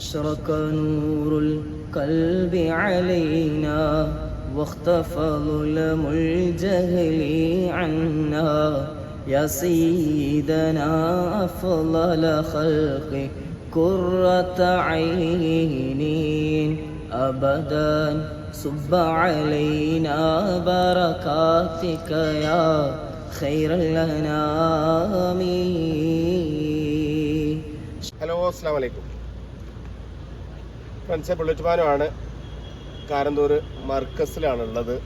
أشرق نور القلب علينا واختفى ظلم الجهل عنا. يا سيدنا أفضل خلق قرة عينين أبدا. صب علينا بركاتك يا خير الأنام. Hello السلام عليكم ഫ്രണ്ട്സെ ബുള്ളറ്റുമാനുമാണ് Karanthur മർക്കസിലാണ് ഉള്ളത്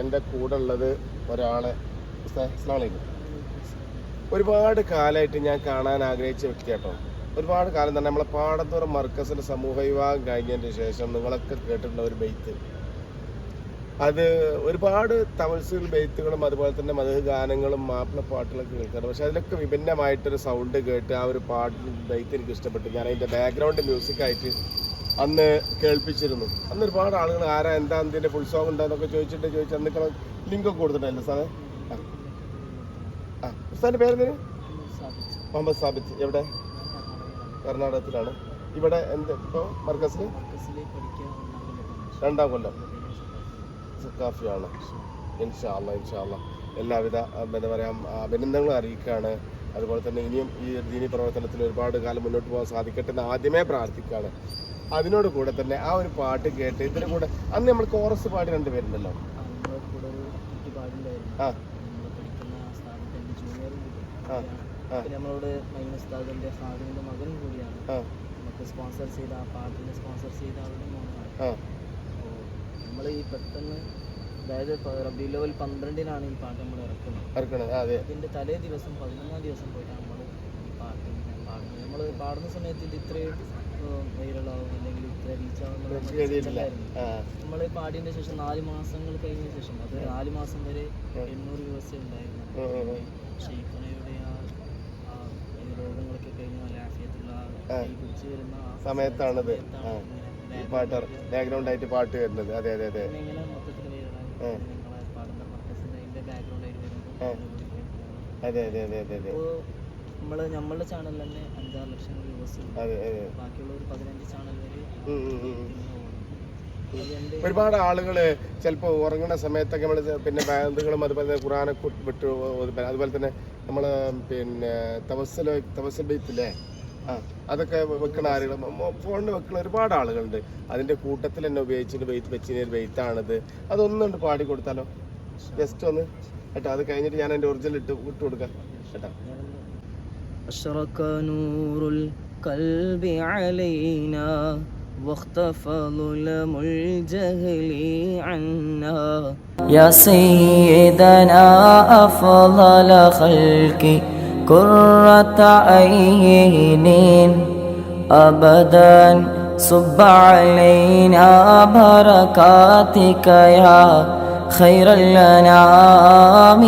എന്റെ കൂടെ ഉള്ളത് ഒരാളെ അസ്ലാമലൈക്കും ഒരുപാട് കാലമായിട്ട് ഞാൻ കാണാൻ ആഗ്രഹിച്ച വ്യക്തി കേട്ടോ. ഒരുപാട് കാലം തന്നെ നമ്മളെ പാടത്തൂർ മർക്കസിന്റെ സമൂഹ വിവാഹം കഴിഞ്ഞതിന് ശേഷം നിങ്ങളൊക്കെ കേട്ടിട്ടുള്ള ഒരു ബെയ്ത്ത്. അത് ഒരുപാട് തമിഴ്സുകൾ ബെയ്ത്തുകളും അതുപോലെ തന്നെ മധു ഗാനങ്ങളും മാപ്പിള പാട്ടുകളൊക്കെ കേൾക്കാറ് പക്ഷെ അതിലൊക്കെ വിഭിന്നമായിട്ടൊരു സൗണ്ട് കേട്ട് ആ ഒരു പാട്ട് ബെയ്ത്ത് എനിക്ക് ഇഷ്ടപ്പെട്ടു. ഞാൻ അതിന്റെ ബാക്ക്ഗ്രൗണ്ട് മ്യൂസിക് ആയിട്ട് അന്ന് കേൾപ്പിച്ചിരുന്നു. അന്ന് ഒരുപാട് ആളുകൾ ആരാ എന്താ എന്തിന്റെ സോങ് എന്താന്നൊക്കെ ചോദിച്ചിട്ട് ചോദിച്ചു അന്ന് ലിങ്കൊക്കെ കൊടുത്തിട്ടല്ലേ സാറേ ആ. ഉസ്താദിന്റെ പേരെന്തിന്? മുഹമ്മദ് സാബിത്ത്. എവിടെ? കർണാടകത്തിലാണ്. ഇവിടെ എന്ത് ഇപ്പോൾ മർക്കസിൽ രണ്ടാം കൊല്ലം. കാഫിയാണ് ഇൻഷാല്ല ഇൻഷാല്ല എല്ലാവിധ എന്താ പറയുക അഭിനന്ദനങ്ങളും അറിയിക്കുകയാണ്. അതുപോലെ തന്നെ ഇനിയും ഈ ദീനി പ്രവർത്തനത്തിൽ ഒരുപാട് കാലം മുന്നോട്ട് പോകാൻ സാധിക്കട്ടെ എന്ന് ആദ്യമേ പ്രാർത്ഥിക്കുകയാണ്. അതിനോട് കൂടെ തന്നെ ആ ഒരു പാട്ട് കേട്ട് ഇതിന് കൂടെ അന്ന് നമ്മൾ കോറസ് പാടി രണ്ട് പേരുണ്ടല്ലോ. നമ്മുടെ കൂടെ ഒരു കുട്ടി. ആ നമ്മളോട് കൂടിയാണ്. നമുക്ക് സ്പോൺസർ ചെയ്ത ആ പാട്ടിനെ സ്പോൺസർ ചെയ്ത ആളുടെ മോനാണ്. ആ. നമ്മൾ ഈ പെട്ടെന്ന് അതായത് റബി ലെവൽ പന്ത്രണ്ടിനാണ് ഈ പാട്ട് നമ്മൾ ഇറക്കുന്നത്. ഇറക്കണത് അതെ. അതിന്റെ തലേ ദിവസം പതിനൊന്നാം ദിവസം പോയിട്ടാണ് നമ്മൾ ഈ പാട്ട് പാടുന്നത്. നമ്മൾ പാടുന്ന സമയത്ത് ഇത് ഇത്രയും വൈറലാവും അല്ലെങ്കിൽ ഇത്ര റീച്ച് ആവും എഴുതിയിട്ടില്ല ആ. നമ്മൾ പാടിയതിന് ശേഷം നാല് മാസങ്ങൾ കഴിഞ്ഞ ശേഷം അത് നാല് മാസം വരെ എണ്ണൂറ് ദിവസം ഉണ്ടായിരുന്നു. ഷെയ്ഖനയുടെ ആ രോഗങ്ങളൊക്കെ കഴിഞ്ഞ് നല്ല ആഫിയത്തുള്ള ആ. വരുന്ന ആ സമയത്താണ് ആ. ഇങ്ങനെ ഈ പാട്ട് ബാക്ക്ഗ്രൗണ്ട് ആയിട്ട് പാട്ട് വരുന്നത്. അതെ അതെ അതെ. ഇങ്ങനെ മൊത്തത്തിൽ ആ. വൈറലായി നിങ്ങളെ പാടുന്ന മർക്കസിന്റെ അതിന്റെ ബാക്ക്ഗ്രൗണ്ട് ആയിട്ട് ആ. അതെ അതെ അതെ അതെ അതെ. നമ്മൾ നമ്മളുടെ ചാനലിൽ തന്നെ അഞ്ചാറ് ലക്ഷം വ്യൂവേഴ്സ് ബാക്കിയുള്ള ഒരു പതിനഞ്ച് ചാനൽ വരെ ഒരുപാട് ആളുകൾ ചിലപ്പോൾ ഉറങ്ങുന്ന സമയത്തൊക്കെ നമ്മൾ പിന്നെ ബാന്തുകളും അതുപോലെ തന്നെ ഖുറാനെ വിട്ട് അതുപോലെ തന്നെ നമ്മൾ പിന്നെ തവസൽ ബെയ്ത്തില്ലേ ആ അതൊക്കെ വെക്കുന്ന ആളുകൾ ഫോണിൽ വെക്കുന്ന ഒരുപാട് ആളുകളുണ്ട്. അതിന്റെ കൂട്ടത്തിൽ തന്നെ ഉപയോഗിച്ചിട്ട് ബെയ്ത്ത് വെച്ചിന് ഒരു ബെയ്ത്താണിത് അതൊന്നുകൊണ്ട് പാടി കൊടുത്താലോ? ജസ്റ്റ് ഒന്ന്. കേട്ടോ അത് കഴിഞ്ഞിട്ട് ഞാൻ എന്റെ ഒറിജിനൽ ഇട്ട് ഇട്ട് കൊടുക്കാം. കേട്ടോ. أشرق نور القلب علينا واختفى ظلم الجهل عنا. يا سيدنا أفضل خلق قرة عين أبدا. صب علينا بركاتك يا خير الأنام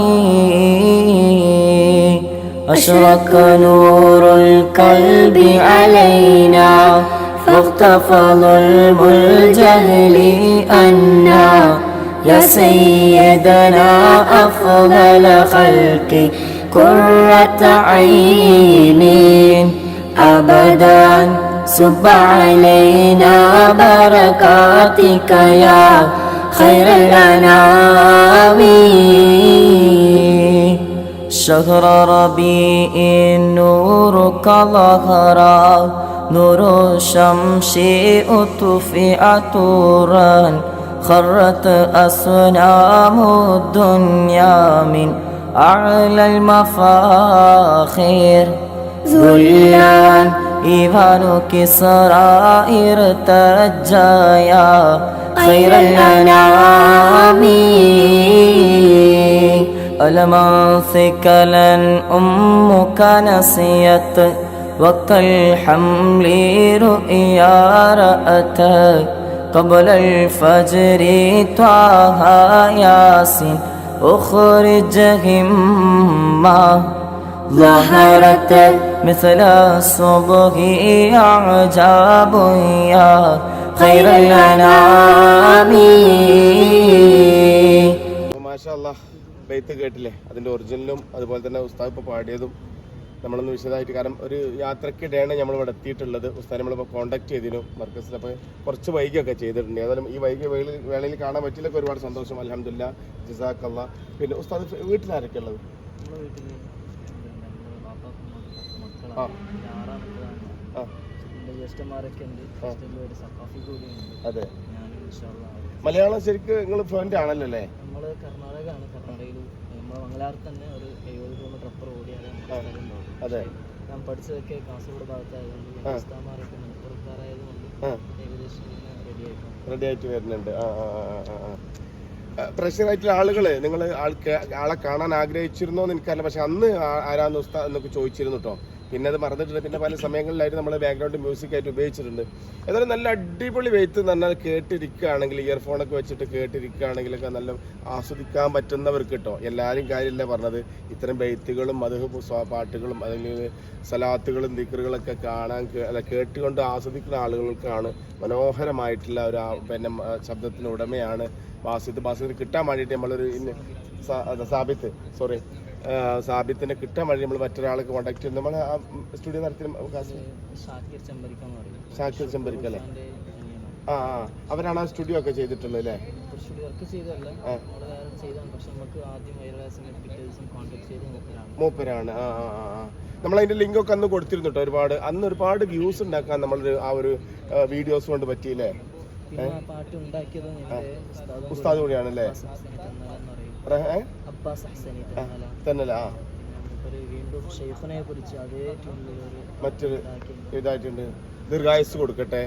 أشرق نور القلب علينا فاختفى ظلم الجهل أنا. يا سيدنا أفضل خلق قرة عين أبدا. صب علينا بركاتك يا خير الأنام شهر ربيع نورك ظهرا نور الشمس أطفئ طورا خرت أصنام الدنيا من أعلى المفاخر. ذلان إيوان كسرى ارتجى يا خير الأنام ألم سے لن أمك نسيت وقت الحمل رؤيا رأت قبل الفجر طه ياسين اخرجهم ما ظهرت مثل الصبح أعجاب يا خير الأنام. ما شاء الله. ബെയ്ത്ത് കേട്ടില്ലേ? അതിന്റെ ഒറിജിനലും അതുപോലെ തന്നെ ഉസ്താദ് ഇപ്പോൾ പാടിയതും നമ്മളൊന്ന് വിശദമായിട്ട് കാരണം ഒരു യാത്രക്കിടെയാണ് നമ്മൾ ഇവിടെ എത്തിയിട്ടുള്ളത്. ഉസ്താദ് നമ്മളിപ്പോൾ കോൺടാക്ട് ചെയ്തിരുന്നു മർക്കസിൽ. അപ്പോൾ കുറച്ച് വൈകിയൊക്കെ ചെയ്തിട്ടുണ്ട്. ഏതായാലും ഈ വൈകിയ വേളയിൽ വേളയിൽ കാണാൻ പറ്റിയില്ലൊക്കെ ഒരുപാട് സന്തോഷം. അലഹമില്ല ജിസാക്കല്ല. പിന്നെ ഉസ്താദ് വീട്ടിലാരൊക്കെ ഉള്ളത്? ആ. ഉണ്ട്. അതെ. മലയാളം ശരിക്ക് നിങ്ങൾ ഫ്ലുവന്റ് ആണല്ലോ അല്ലേ? നമ്മൾ കർണാടകയാണ്. കർണാടകയിലും മംഗലാറിൽ തന്നെ ഒരു എഴുപത് കിലോമീറ്റർ അപ്പുറം അതെ. ഞാൻ പഠിച്ചതൊക്കെ കാസർഗോഡ് ഭാഗത്തായതുകൊണ്ട് ഉസ്താമാരൊക്കെ മലപ്പുറക്കാരായതുകൊണ്ട് ഏകദേശം റെഡി ആയിട്ടുണ്ട്. റെഡി ആയിട്ട് വരുന്നുണ്ട്. ആ ആ ആ നിങ്ങൾ ആളെ കാണാൻ ആഗ്രഹിച്ചിരുന്നോ എന്ന് എനിക്കറിയില്ല. പക്ഷെ അന്ന് ആരാന്ന് ഉസ്താ എന്നൊക്കെ ചോദിച്ചിരുന്നു കേട്ടോ പിന്നെ അത് മറന്നിട്ടുണ്ട് പിന്നെ പല സമയങ്ങളിലായിട്ട് നമ്മൾ ബാക്ക്ഗ്രൗണ്ട് മ്യൂസിക് ആയിട്ട് ഉപയോഗിച്ചിട്ടുണ്ട്. ഏതായാലും നല്ല അടിപൊളി വെയ്ത്ത് എന്ന് പറഞ്ഞാൽ കേട്ടിരിക്കുകയാണെങ്കിൽ ഇയർഫോണൊക്കെ വെച്ചിട്ട് കേട്ടിരിക്കുകയാണെങ്കിലൊക്കെ നല്ല ആസ്വദിക്കാൻ പറ്റുന്നവർക്ക് കേട്ടോ എല്ലാവരും കാര്യമില്ല പറഞ്ഞത്. ഇത്തരം ബെയ്ത്തുകളും അത് പാട്ടുകളും അല്ലെങ്കിൽ സലാത്തുകളും ദിക്കറുകളൊക്കെ കാണാൻ അല്ല കേട്ടുകൊണ്ട് ആസ്വദിക്കുന്ന ആളുകൾക്കാണ് മനോഹരമായിട്ടുള്ള ഒരു പിന്നെ ശബ്ദത്തിന് ഉടമയാണ് ബാസിത് ബാസിത് കിട്ടാൻ വേണ്ടിയിട്ട് നമ്മളൊരു സാബിത്ത് സോറി സാബിത്തിനെ കിട്ടാൻ വഴി നമ്മൾ മറ്റൊരാൾക്ക് കോണ്ടാക്ട് ചെയ്ത്. നമ്മൾ ആ സ്റ്റുഡിയോ നടത്തി ഷാക്കിർ ചെമ്പരിക്കല്ലേ ആ ആ. അവരാണ് ആ സ്റ്റുഡിയോ ഒക്കെ ചെയ്തിട്ടുള്ളത് അല്ലേ? മൂപ്പരാണ്. ആ. ആ ആ നമ്മൾ അതിന്റെ ലിങ്ക് ഒക്കെ അന്ന് കൊടുത്തിരുന്നു കേട്ടോ ഒരുപാട്. അന്ന് ഒരുപാട് വ്യൂസ് ഉണ്ടാക്കാൻ നമ്മളൊരു ആ ഒരു വീഡിയോസ് കൊണ്ട് പറ്റിയില്ലേ? ഉസ്താദ് കൂടിയാണല്ലേ? അബ്ബാസ് ഹസനി തന്നാല ആ വീണ്ടും ഷെയ്ഖിനെ കുറിച്ച് അതേ മറ്റൊരു ഇതായിട്ടുണ്ട്. ദീർഘായുസ് കൊടുക്കട്ടെ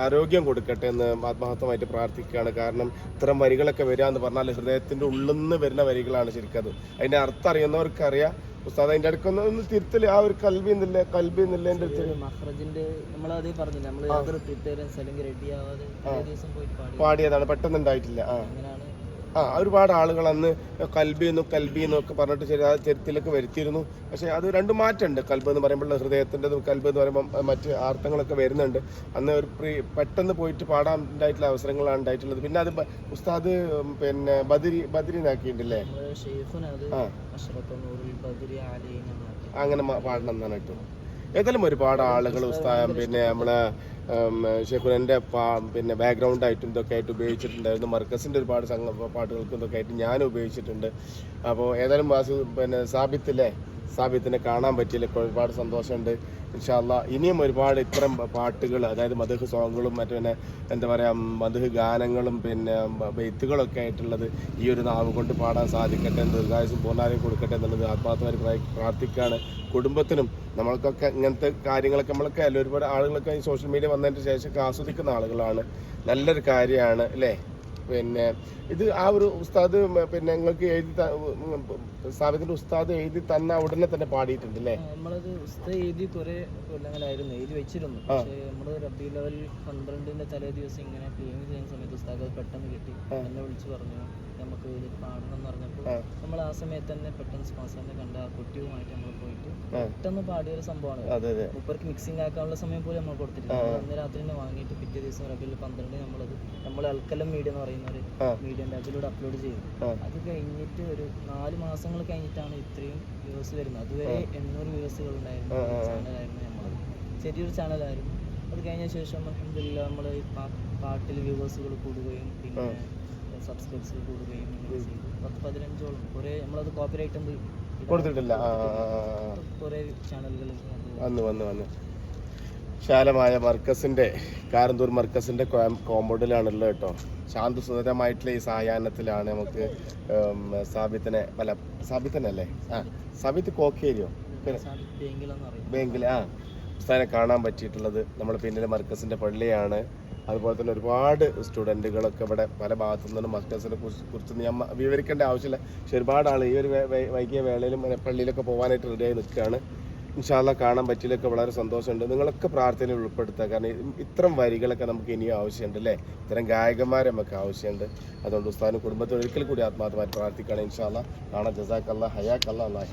ആരോഗ്യം കൊടുക്കട്ടെ എന്ന് ആത്മാർത്ഥമായിട്ട് പ്രാർത്ഥിക്കുകയാണ്. കാരണം ഇത്തരം വരികളൊക്കെ വരിക എന്ന് പറഞ്ഞാൽ ഹൃദയത്തിന്റെ ഉള്ളിൽ നിന്ന് വരുന്ന വരികളാണ് ശരിക്കും അത് അതിന്റെ അർത്ഥം അറിയുന്നവർക്കറിയാം. ഉസ്താദ് അതിന്റെ അടുക്കൊന്ന് ഒന്ന് തിരുത്തൽ. ആ ഒരു കൽവി എന്നില്ല കൽവി എന്നില്ല എന്റെ പാടിയതാണ്. പെട്ടെന്ന് ഉണ്ടായിട്ടില്ല. ആ. ആ ഒരുപാട് ആളുകൾ അന്ന് കൽബി എന്നും കൽബി എന്നൊക്കെ പറഞ്ഞിട്ട് ചെറിയ ചരിത്രത്തിലൊക്കെ വരുത്തിയിരുന്നു. പക്ഷേ അത് രണ്ട് മാറ്റമുണ്ട്. കൽബ് എന്ന് പറയുമ്പോൾ ഹൃദയത്തിന്റെതും കൽബ് എന്ന് പറയുമ്പോൾ മറ്റ് ആർത്ഥങ്ങളൊക്കെ വരുന്നുണ്ട്. അന്ന് ഒരു പ്രീ പെട്ടെന്ന് പോയിട്ട് പാടാൻ ഉണ്ടായിട്ടുള്ള അവസരങ്ങളാണ് ഉണ്ടായിട്ടുള്ളത്. പിന്നെ അത് ഉസ്താദ് പിന്നെ ബദരി ബദരിനാക്കിയിട്ടുണ്ടല്ലേ ആ. അങ്ങനെ പാടണം എന്നാണ് കേട്ടോ ഏതായാലും ഒരുപാട് ആളുകൾ ഉസ്താദം പിന്നെ നമ്മളെ ഷെഖുനന്റെ പിന്നെ ബാക്ക്ഗ്രൗണ്ട് ആയിട്ടും ഇതൊക്കെ ആയിട്ട് ഉപയോഗിച്ചിട്ടുണ്ടായിരുന്നു. മർക്കസിന്റെ ഒരുപാട് സംഘ പാട്ടുകൾക്കും ഇതൊക്കെ ആയിട്ട് ഞാൻ ഉപയോഗിച്ചിട്ടുണ്ട്. അപ്പോൾ ഏതായാലും വാസു പിന്നെ സാബിത്തില്ലേ സാബിത്തിനെ കാണാൻ പറ്റിയില്ല. ഒരുപാട് സന്തോഷമുണ്ട്. ഇൻഷാല്ല ഇനിയും ഒരുപാട് ഇത്തരം പാട്ടുകൾ അതായത് മധുഹ് സോങ്ങുകളും മറ്റു പിന്നെ എന്താ പറയുക മധുഹ് ഗാനങ്ങളും പിന്നെ ബെയ്ത്തുകളൊക്കെ ആയിട്ടുള്ളത് ഈ ഒരു നാവ് കൊണ്ട് പാടാൻ സാധിക്കട്ടെ ദീർഘായുസും പൂർണാരും കൊടുക്കട്ടെ എന്നുള്ളത് ആത്മാർത്ഥമായി പ്രാ- പ്രാർത്ഥിക്കുകയാണ്. കുടുംബത്തിനും നമ്മൾക്കൊക്കെ ഇങ്ങനത്തെ കാര്യങ്ങളൊക്കെ നമ്മളൊക്കെ അല്ല ഒരുപാട് ആളുകളൊക്കെ ഈ സോഷ്യൽ മീഡിയ വന്നതിന് ശേഷം ആസ്വദിക്കുന്ന ആളുകളാണ്. നല്ലൊരു കാര്യമാണ് അല്ലേ? പിന്നെ ഇത് ആ ഒരു ഉസ്താദ് പിന്നെ നിങ്ങൾക്ക് എഴുതി സ്ഥാപനത്തിന്റെ ഉസ്താദ് എഴുതി തന്ന ഉടനെ തന്നെ പാടിയിട്ടുണ്ട് അല്ലേ നമ്മളത് ഉസ്താദ് എഴുതി കുറെ കൊല്ലങ്ങളായിരുന്നു എഴുതി വെച്ചിരുന്നു. പക്ഷേ നമ്മൾ റബ്ബി ലെവൽ പന്ത്രണ്ടിന്റെ തലേ ദിവസം ഇങ്ങനെ ക്ലീൻ ചെയ്യുന്ന സമയത്ത് ഉസ്താദ് പെട്ടെന്ന് കിട്ടി. എന്നെ വിളിച്ചു പറഞ്ഞു. നമുക്ക് ഇതിൽ പാടണം എന്ന് പറഞ്ഞപ്പോൾ നമ്മൾ ആ സമയത്ത് തന്നെ പെട്ടെന്ന് സ്പോൺസറിനെ കണ്ട ആ കുട്ടിയുമായിട്ട് നമ്മൾ പോയിട്ട് പെട്ടെന്ന് പാടിയ ഒരു സംഭവമാണ് മുപ്പർക്ക് മിക്സിംഗ് ആക്കാനുള്ള സമയം പോലും നമ്മൾ കൊടുത്തിട്ടില്ല. നമ്മൾ അന്ന് രാത്രി തന്നെ വാങ്ങിയിട്ട് പിറ്റേ ദിവസം റബിൽ പന്ത്രണ്ട് നമ്മളത് നമ്മൾ അൽക്കലം മീഡിയ എന്ന് പറയുന്ന ഒരു. മീഡിയന്റെ അതിലൂടെ അപ്ലോഡ് ചെയ്തു. അത് കഴിഞ്ഞിട്ട് ഒരു നാല് മാസങ്ങൾ കഴിഞ്ഞിട്ടാണ് ഇത്രയും വ്യൂസ് വരുന്നത്. അതുവരെ എണ്ണൂറ് വ്യൂസുകൾ ഉണ്ടായിരുന്നു ചാനലായിരുന്നു നമ്മളത്. ചെറിയൊരു ചാനലായിരുന്നു. അത് കഴിഞ്ഞ ശേഷം അൽഹംദുലില്ലാ നമ്മൾ പാട്ടിൽ വ്യൂവേഴ്സുകൾ കൂടുകയും പിന്നെ സബ്സ്ക്രൈബ്സ് കൂടുകയും പത്ത് പതിനഞ്ചോളം. കുറേ നമ്മളത് കോപ്പറേറ്റ് എന്ത് കൊടുത്തിട്ടില്ല. കുറേ ചാനലുകളിൽ വന്നു വന്നു വന്നു. വിശാലമായ മർക്കസിന്റെ കാരന്തൂർ മർക്കസിന്റെ കോമ്പൗണ്ടിലാണുള്ളത് കേട്ടോ. ശാന്തസുന്ദരമായിട്ടുള്ള ഈ സായാഹ്നത്തിലാണ് നമുക്ക് സാബിത്തിനെ അല്ല സാബിത്തനല്ലേ ആ സാബിത്ത് കോക്കേരിയോ? ബാങ്കിൽ ആ. സ്ഥലം കാണാൻ പറ്റിയിട്ടുള്ളത് നമ്മുടെ പിന്നിലെ മർക്കസിന്റെ പള്ളിയാണ്. അതുപോലെ തന്നെ ഒരുപാട് സ്റ്റുഡന്റുകളൊക്കെ ഇവിടെ പല ഭാഗത്തു നിന്നും മസ്റ്റേഴ്സിനെ കുറിച്ച് കുറിച്ച് ഞാൻ വിവരിക്കേണ്ട ആവശ്യമില്ല. പക്ഷെ ഒരുപാട് ആൾ ഈ ഒരു വൈകിയ വേളയിലും പള്ളിയിലൊക്കെ പോകാനായിട്ട് റെഡിയായി നിൽക്കുകയാണ്. ഇൻഷാല്ല കാണാൻ പറ്റിയിലൊക്കെ വളരെ സന്തോഷമുണ്ട്. നിങ്ങളൊക്കെ പ്രാർത്ഥനയിൽ ഉൾപ്പെടുത്തുക. കാരണം ഇത്തരം വരികളൊക്കെ നമുക്ക് ഇനിയും ആവശ്യമുണ്ട് അല്ലേ? ഇത്തരം ഗായകന്മാരെ നമുക്ക് ആവശ്യമുണ്ട്. അതുകൊണ്ട് ഉസ്താദിന് കുടുംബത്തിൽ ഒരിക്കൽ കൂടി ആത്മാർത്ഥമായി പ്രാർത്ഥിക്കുകയാണ്. ഇൻഷാല്ല കാണാൻ ജസാക്കല്ല ഹയാക്കല്ല അല്ലാ